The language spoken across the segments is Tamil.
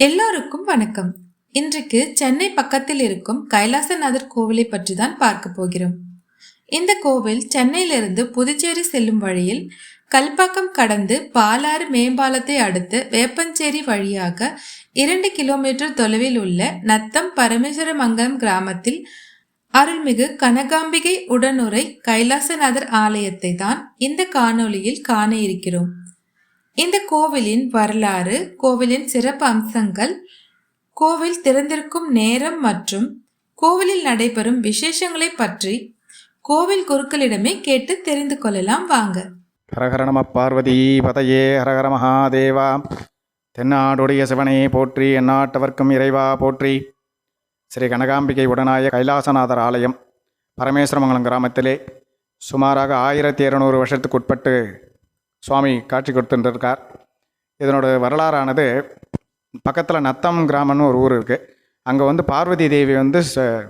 எல்லோருக்கும் வணக்கம். இன்றைக்கு சென்னை பக்கத்தில் இருக்கும் கைலாசநாதர் கோவிலை பற்றி தான் பார்க்க போகிறோம். இந்த கோவில் சென்னையிலிருந்து புதுச்சேரி செல்லும் வழியில் கல்பாக்கம் கடந்து பாலாறு மேம்பாலத்தை அடுத்து வேப்பஞ்சேரி வழியாக இரண்டு கிலோமீட்டர் தொலைவில் உள்ள நத்தம் பரமேஸ்வரமங்கலம் கிராமத்தில் அருள்மிகு கனகாம்பிகை உடனுரை கைலாசநாதர் ஆலயத்தை தான் இந்த காணொளியில் காண இருக்கிறோம். இந்த கோவிலின் வரலாறு கோவிலின் சிறப்பு அம்சங்கள் கோவில் திறந்திருக்கும் நேரம் மற்றும் கோவிலில் நடைபெறும் விசேஷங்களை பற்றி கோவில் குருக்களிடமே கேட்டு தெரிந்து கொள்ளலாம். வாங்க. ஹரஹரணம பார்வதி பதையே ஹரஹர மகாதேவா. தென்னாடுடைய சிவனே போற்றி எந்நாட்டவர்க்கும் இறைவா போற்றி. ஸ்ரீ கனகாம்பிகை உடனாய கைலாசநாதர் ஆலயம் பரமேஸ்வரமங்கலம் கிராமத்திலே சுமாராக ஆயிரத்தி இருநூறு வருஷத்துக்கு உட்பட்டு சுவாமி காட்சி கொடுத்துட்டுருக்கார். இதனோட வரலாறானது பக்கத்தில் நத்தம் கிராமம்னு ஒரு ஊர் இருக்குது அங்கே வந்து பார்வதி தேவி வந்து ச-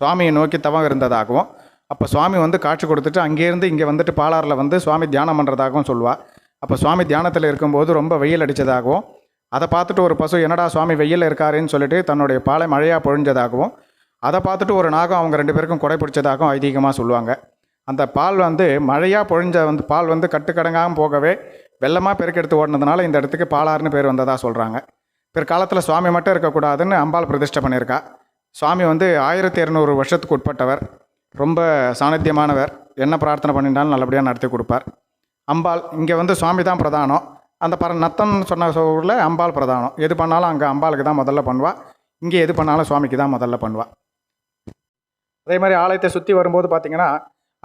சுவாமியை நோக்கி தவம் இருந்ததாகவும் அப்போ சுவாமி வந்து காட்சி கொடுத்துட்டு அங்கேருந்து இங்கே வந்துட்டு பாலாறில் வந்து சுவாமி தியானம் பண்ணுறதாகவும் சொல்லுவாள் அப்போ சுவாமி தியானத்தில் இருக்கும்போது ரொம்ப வெயில் அடித்ததாகவும் அதை பார்த்துட்டு ஒரு பசு என்னடா சுவாமி வெயில் இருக்காருன்னு சொல்லிட்டு தன்னுடைய பாலை மழையாக பொழிஞ்சதாகவும் அதை பார்த்துட்டு ஒரு நாகம் அவங்க ரெண்டு பேருக்கும் கொடை பிடிச்சதாகவும் ஐதீகமாக சொல்லுவாங்க. அந்த பால் வந்து மழையாக பொழிஞ்ச வந்து பால் வந்து கட்டுக்கடங்காமல் போகவே வெள்ளமாக பெருக்கெடுத்து ஓடினதுனால இந்த இடத்துக்கு பாலாறுன்னு பேர் வந்ததாக சொல்கிறாங்க பிற்காலத்தில் சுவாமி மட்டும் இருக்கக்கூடாதுன்னு அம்பாள் பிரதிஷ்டை பண்ணியிருக்கா. சுவாமி வந்து ஆயிரத்தி இரநூறு வருஷத்துக்கு உட்பட்டவர். ரொம்ப சாநித்தியமானவர். என்ன பிரார்த்தனை பண்ணிட்டாலும் நல்லபடியாக நடத்தி கொடுப்பார். அம்பாள் இங்கே வந்து சுவாமி தான் பிரதானம். அந்த பர நத்தம் சொன்ன ஊரில் அம்பாள் பிரதானம். எது பண்ணாலும் அங்கே அம்பாளுக்கு தான் முதல்ல பண்ணுவாள் இங்கே எது பண்ணாலும் சுவாமிக்கு தான் முதல்ல பண்ணுவாள் அதே மாதிரி ஆலயத்தை சுற்றி வரும்போது பார்த்திங்கன்னா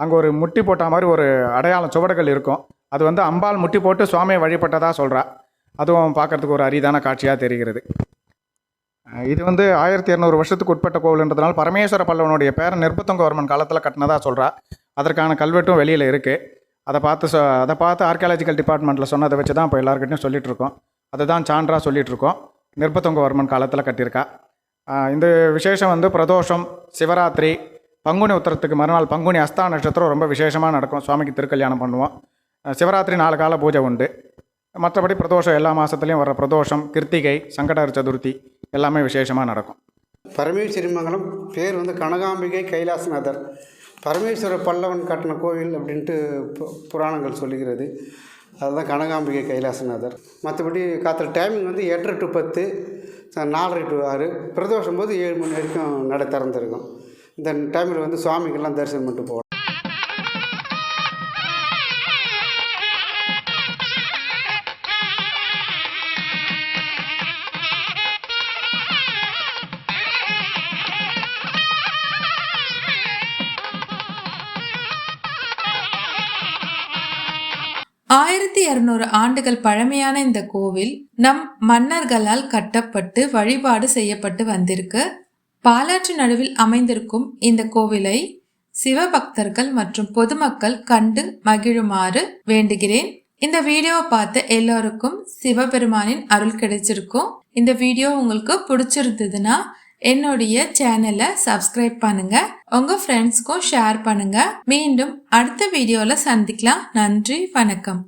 அங்கே ஒரு முட்டி போட்ட மாதிரி ஒரு அடையாளம் சுவடுகள் இருக்கும். அது வந்து அம்பாள் முட்டி போட்டு சுவாமியை வழிபட்டதாக சொல்கிறா அதுவும் பார்க்கறதுக்கு ஒரு அரிதான காட்சியாக தெரிகிறது. இது வந்து ஆயிரத்தி இரநூறு வருஷத்துக்கு உட்பட்ட கோவில்ன்றதுனால பரமேஸ்வர பல்லவனுடைய பேரன் நிர்பத்தங்கவர்மன் காலத்தில் கட்டினதாக சொல்கிறா அதற்கான கல்வெட்டும் வெளியில் இருக்குது அதை பார்த்து சொ அதை பார்த்து ஆர்கியாலஜிக்கல் டிபார்ட்மெண்ட்டில் சொன்னதை வச்சு தான் இப்போ எல்லாருக்கிட்டையும் சொல்லிகிட்ருக்கோம் அதை அதுதான் சான்றாக சொல்லிகிட்ருக்கோம் இருக்கோம் நிர்பத்தங்கவர்மன் காலத்தில் கட்டியிருக்கா. இந்த விசேஷம் வந்து பிரதோஷம் சிவராத்திரி பங்குனி உத்தரத்துக்கு மறுநாள் பங்குனி அஸ்தா நட்சத்திரம் ரொம்ப விசேஷமாக நடக்கும். சுவாமிக்கு திருக்கல்யாணம் பண்ணுவோம். சிவராத்திரி நாலு கால பூஜை உண்டு. மற்றபடி பிரதோஷம் எல்லா மாதத்துலேயும் வர பிரதோஷம் கிருத்திகை சங்கடர் சதுர்த்தி எல்லாமே விசேஷமாக நடக்கும். பரமேஸ்வரிமங்கலம் பேர் வந்து கனகாம்பிகை கைலாசநாதர். பரமேஸ்வர பல்லவன் கட்டின கோவில் அப்படின்ட்டு பு- புராணங்கள் சொல்லுகிறது. அதுதான் கனகாம்பிகை கைலாசநாதர். மற்றபடி காத்திர டைமிங் வந்து எட்டரை டு பத்து நாலரை டு ஆறு பிரதோஷம் போது ஏழு மணி வரைக்கும் நடை திறந்துருக்கும். இந்த டைமில் வந்து சுவாமிக்கெல்லாம் தரிசனம் பண்ணிட்டு போகலாம் ஆயிரத்தி இருநூறு ஆண்டுகள் பழமையான இந்த கோவில் நம் மன்னர்களால் கட்டப்பட்டு வழிபாடு செய்யப்பட்டு வந்திருக்கு. பாலாற்று நடுவில் அமைந்திருக்கும் இந்த கோவிலை சிவபக்தர்கள் மற்றும் பொதுமக்கள் கண்டு மகிழுமாறு வேண்டுகிறேன். இந்த வீடியோவை பார்த்த எல்லோருக்கும் சிவபெருமானின் அருள் கிடைச்சிருக்கும். இந்த வீடியோ உங்களுக்கு பிடிச்சிருந்ததுன்னா என்னுடைய சேனலை சப்ஸ்கிரைப் பண்ணுங்க. உங்க ஃப்ரெண்ட்ஸ்க்கும் ஷேர் பண்ணுங்க. மீண்டும் அடுத்த வீடியோல சந்திக்கலாம். நன்றி வணக்கம்.